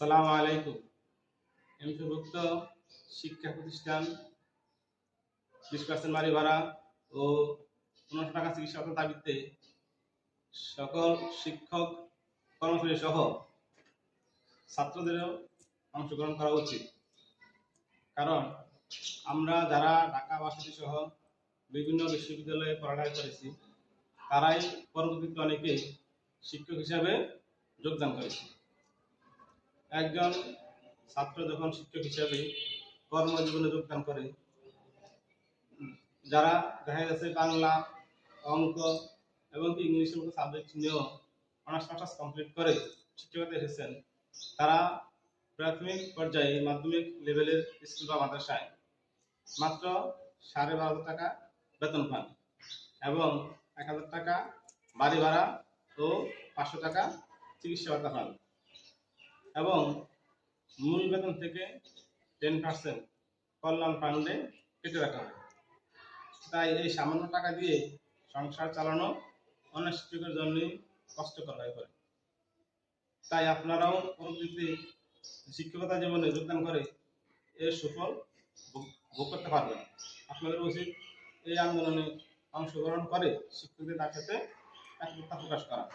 আসসালামু আলাইকুম। এমপিভুক্ত শিক্ষা প্রতিষ্ঠান বিশ পার্সেন্ট বাড়ি ভাড়া ও পনেরোশো টাকা চিকিৎসা দাবিতে সকল শিক্ষক কর্মচারী সহ ছাত্রদেরও অংশগ্রহণ করা উচিত। কারণ আমরা যারা ঢাকা ভার্সিটি সহ বিভিন্ন বিশ্ববিদ্যালয়ে পড়ালেখা করেছি, তারাই পরবর্তীতে অনেকে শিক্ষক হিসাবে যোগদান করেছে। একজন ছাত্র যখন শিক্ষক হিসাবে কর্মজীবনে যোগদান করে যারা দেখা গেছে বাংলা, অঙ্ক এবং ইংলিশের মতো সাবজেক্ট নিয়েও অনার্স মাস্টার্স কমপ্লিট করে শিক্ষকতা এসেছেন, তারা প্রাথমিক পর্যায়ে মাধ্যমিক লেভেলের স্কুল বা মাদ্রাসায় মাত্র সাড়ে বারো হাজার টাকা বেতন পান এবং এক হাজার টাকা বাড়ি ভাড়া ও পাঁচশো টাকা চিকিৎসা ভাতা পান। এবং মূল বেতন থেকে টেন পার্সেন্ট কল্যাণ ফান্ডে কেটে রাখা হয় তাই এই সামান্য টাকা দিয়ে সংসার চালানো অনেক শিক্ষকের জন্যই কষ্টকর হয়ে পড়ে। তাই আপনারাও পরবর্তীতে শিক্ষকতা জীবনে যোগদান করে এর সুফল ভোগ- করতে পারবেন। আপনাদের উচিত এই আন্দোলনে অংশগ্রহণ করে শিক্ষকদের ডাকাতে একতা প্রকাশ করা।